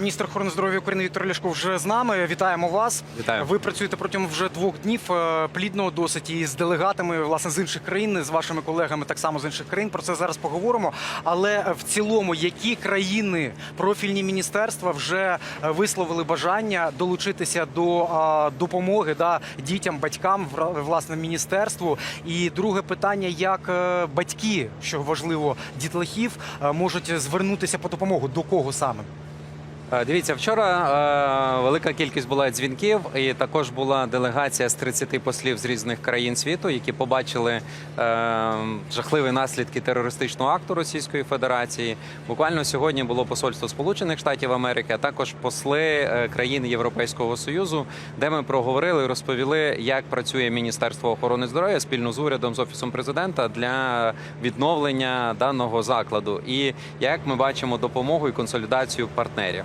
Міністр охорони здоров'я України Віктор Ляшко вже з нами. Вітаємо вас. Вітаю. Ви працюєте протягом вже двох днів е, плідно досить і з делегатами власне з інших країн, з вашими колегами так само з інших країн. Про це зараз поговоримо. Але е, в цілому, які країни профільні міністерства вже е, висловили бажання долучитися до допомоги да, дітям, батькам, власне, міністерству. І друге питання: як батьки, що важливо, дітлахів можуть звернутися по допомогу до кого саме? Е, Дивіться, вчора е, велика кількість була дзвінків, і також була делегація з 30 послів з різних країн світу, які побачили е, жахливі наслідки терористичного акту Російської Федерації. Буквально сьогодні було посольство Сполучених Штатів Америки, а також посли е, країн Європейського союзу, де ми проговорили і розповіли, як працює Міністерство охорони здоров'я спільно з урядом з офісом президента для відновлення даного закладу, і як ми бачимо допомогу і консолідацію партнерів.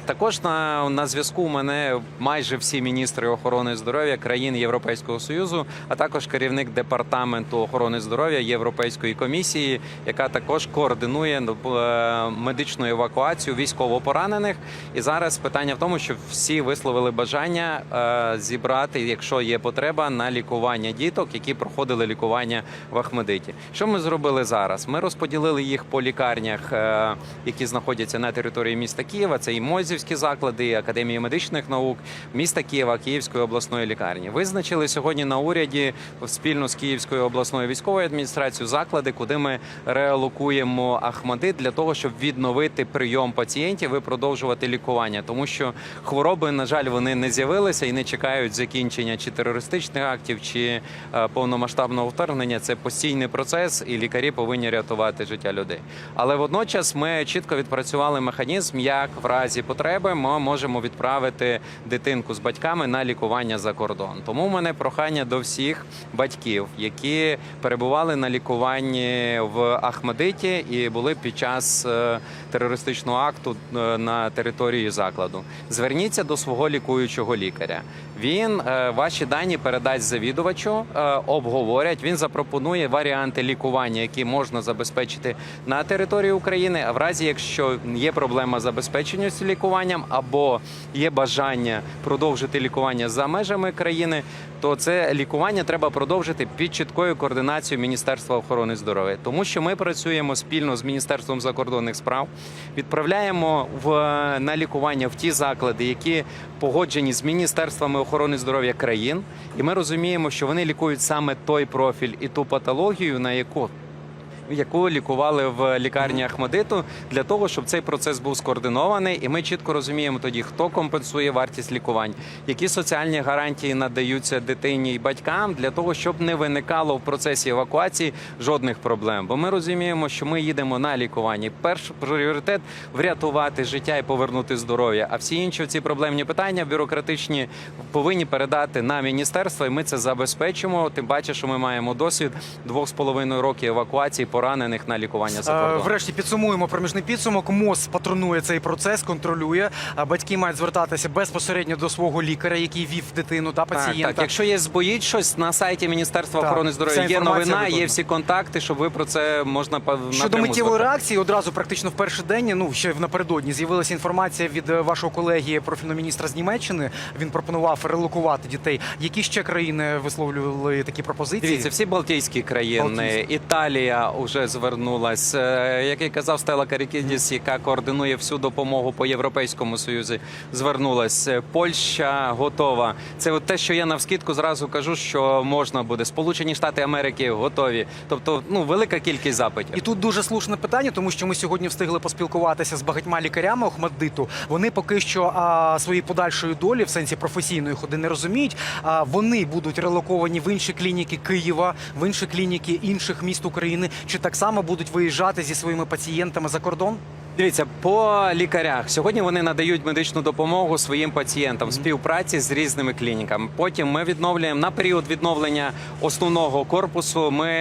Також на, на зв'язку мене майже всі міністри охорони здоров'я країн Європейського союзу, а також керівник департаменту охорони здоров'я Європейської комісії, яка також координує е, медичну евакуацію військовополонених. І зараз питання в тому, що всі висловили бажання е, зібрати, якщо є потреба, на лікування діток, які проходили лікування в Ахмедиті. Що ми зробили зараз? Ми розподілили їх по лікарнях, е, які знаходяться на території міста Києва. Це і Мозівські заклади, Академії медичних наук міста Києва, Київської обласної лікарні. Визначили сьогодні на уряді спільно з Київською обласною військовою адміністрацією заклади, куди ми реалокуємо Ахмадит для того, щоб відновити прийом пацієнтів і продовжувати лікування, тому що хвороби, на жаль, вони не з'явилися і не чекають закінчення чи терористичних актів, чи е, повномасштабного вторгнення. Це постійний процес, і лікарі повинні рятувати життя людей. Але водночас ми чітко відпрацювали механізм, як в разі потреби ми можемо відправити дитинку з батьками на лікування за кордон. Тому в мене прохання до всіх батьків, які перебували на лікуванні в Ахмадиті і були під час е, терористичного акту е, на території закладу. Зверніться до свого лікуючого лікаря. Він е, ваші дані передасть завідувачу, обговорять. Він запропонує варіанти лікування, які можна забезпечити на території України. А в разі, якщо є проблема з забезпеченістю лікуванням або є бажання продовжити лікування за межами країни, то це лікування треба продовжити під чіткою координацією Міністерства охорони здоров'я, тому що ми працюємо спільно з Міністерством закордонних справ, відправляємо в на лікування в ті заклади, які погоджені з міністерствами охорони здоров'я країн, і ми розуміємо, що вони лікують саме той профіль і ту патологію, на яку яку лікували в лікарні Ахмадиту, для того, щоб цей процес був скоординований, і ми чітко розуміємо тоді, хто компенсує вартість лікувань, які соціальні гарантії надаються дитині і батькам для того, щоб не виникало в процесі евакуації жодних проблем. Бо ми розуміємо, що ми їдемо на лікування. Перший пріоритет врятувати життя і повернути здоров'я. А всі інші ці проблемні питання бюрократичні повинні передати на міністерство, і ми це забезпечимо. Тим паче, що ми маємо досвід двох з половиною років евакуації поранених на лікування за Е, кордон. Врешті підсумуємо проміжний підсумок. МОЗ патронує цей процес, контролює. Батьки мають звертатися безпосередньо до свого лікаря, який вів дитину та пацієнта. так, якщо є збоїть щось на сайті Міністерства Так, охорони здоров'я, є новина, є всі контакти, щоб ви про це можна Щодо миттєвої реакції, одразу практично в перший день, ну ще напередодні, з'явилася інформація від е, вашого колеги профільного міністра з Німеччини. Він пропонував релокувати дітей. Які ще країни висловлювали такі пропозиції? Дивіться, всі Балтійські країни, Балтійські. Італія вже звернулась. Е, Як і казав Стела Карікідіс, яка координує всю допомогу по Європейському Союзі, звернулась. Е, Польща готова. Це от те, що я навскидку зразу кажу, що можна буде. Сполучені Штати Америки готові. Тобто, ну велика кількість запитів. І тут дуже слушне питання, тому що ми сьогодні встигли поспілкуватися з багатьма лікарями Охмаддиту. Вони поки що а, свої подальшої долі в сенсі професійної ходи не розуміють. А вони будуть релоковані в інші клініки Києва, в інші клініки інших міст України, чи так само будуть виїжджати зі своїми пацієнтами за кордон? Дивіться, по лікарях сьогодні вони надають медичну допомогу своїм пацієнтам в співпраці з різними клініками. Потім ми відновлюємо на період відновлення основного корпусу. Ми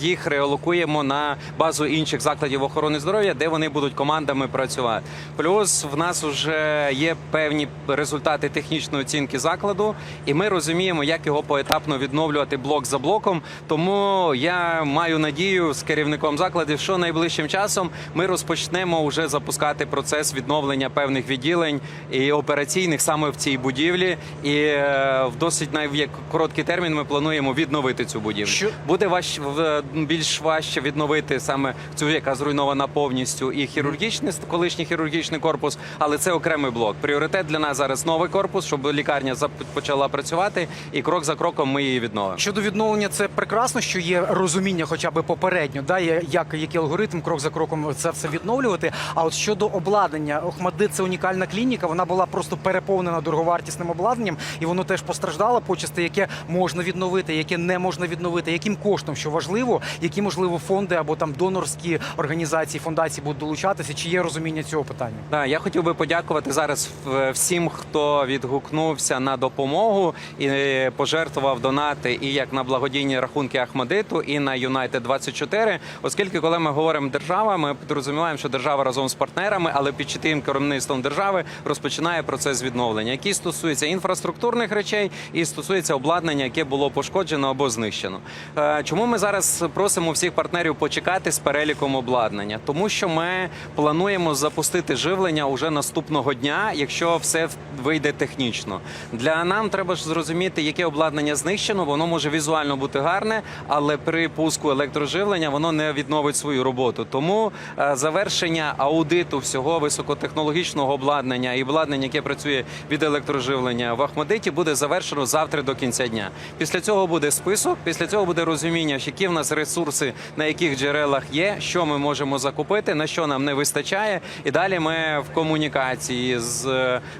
їх реалокуємо на базу інших закладів охорони здоров'я, де вони будуть командами працювати. Плюс в нас вже є певні результати технічної оцінки закладу, і ми розуміємо, як його поетапно відновлювати блок за блоком. Тому я маю надію з керівником закладів, що найближчим часом ми розпочнемо почнемо вже запускати процес відновлення певних відділень і операційних саме в цій будівлі. І е, в досить най- короткий термін ми плануємо відновити цю будівлю. Що- Буде важ, в- більш важче відновити саме цю, яка зруйнована повністю, і хірургічний колишній хірургічний корпус, але це окремий блок. Пріоритет для нас зараз новий корпус, щоб лікарня почала працювати, і крок за кроком ми її відновимо. Щодо відновлення, це прекрасно, що є розуміння, хоча б попередньо, да, як який алгоритм крок за кроком це все відновлювати. А от щодо обладнання, Охмадит це унікальна клініка. Вона була просто переповнена дороговартісним обладнанням, і воно теж постраждало почасти, яке можна відновити, яке не можна відновити, яким коштом, що важливо, які можливо фонди або там донорські організації, фундації будуть долучатися. Чи є розуміння цього питання? Да, я хотів би подякувати зараз всім, хто відгукнувся на допомогу і е, пожертвував донати і як на благодійні рахунки Ахмадиту, і на Юнайтед 24 Оскільки, коли ми говоримо держава, ми підрозуміваємо, що держава разом з партнерами, але під чітким керівництвом держави розпочинає процес відновлення, який стосується інфраструктурних речей і стосується обладнання, яке було пошкоджено або знищено. Е, Чому ми зараз просимо всіх партнерів почекати з переліком обладнання? Тому що ми плануємо запустити живлення уже наступного дня, якщо все вийде технічно. Для нам треба ж зрозуміти, яке обладнання знищено. Воно може візуально бути гарне, але при пуску електроживлення воно не відновить свою роботу. Тому е, завершення аудиту всього високотехнологічного обладнання і обладнання, яке працює від електроживлення в Ахмадиті, буде завершено завтра до кінця дня. Після цього буде список. Після цього буде розуміння, які в нас ресурси, на яких джерелах є, що ми можемо закупити, на що нам не вистачає. І далі ми в комунікації з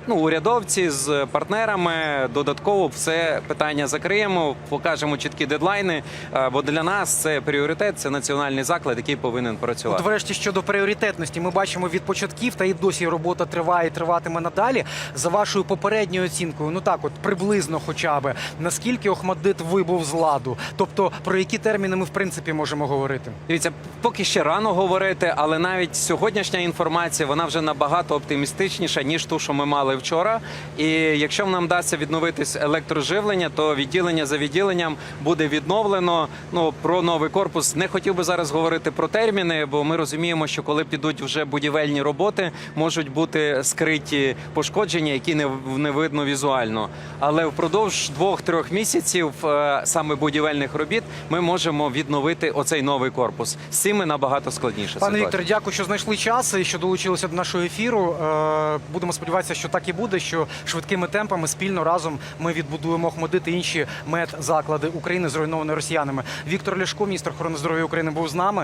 ну, урядовці, з партнерами додатково все питання закриємо, покажемо чіткі дедлайни. е, Бо для нас це пріоритет, це національний заклад, який повинен працювати. От, врешті, щодо пріоритетності, ми бачимо від початків, та і досі робота триває, і триватиме надалі. За вашою попередньою оцінкою, ну так, от приблизно, хоча б наскільки Охмадит вибув з ладу, тобто про які терміни ми в принципі можемо говорити? Дивіться, поки ще рано говорити, але навіть сьогоднішня інформація вона вже набагато оптимістичніша ніж ту, що ми мали вчора. І якщо нам вдасться відновитись електроживлення, то відділення за відділенням буде відновлено. Ну про новий корпус не хотів би зараз говорити про терміни, бо ми розуміємо, що коли підуть вже будівельні роботи, можуть бути скриті пошкодження, які не, не видно візуально. Але впродовж двох-трьох місяців е, саме будівельних робіт ми можемо відновити оцей новий корпус. З цим набагато складніше. Пане ситуація. Вікторе, дякую, що знайшли час і що долучилися до нашого ефіру. Е, Будемо сподіватися, що так і буде. Що швидкими темпами спільно разом ми відбудуємо Охмадит і інші медзаклади України, зруйновані росіянами. Віктор Ляшко, міністр охорони здоров'я України, був з нами.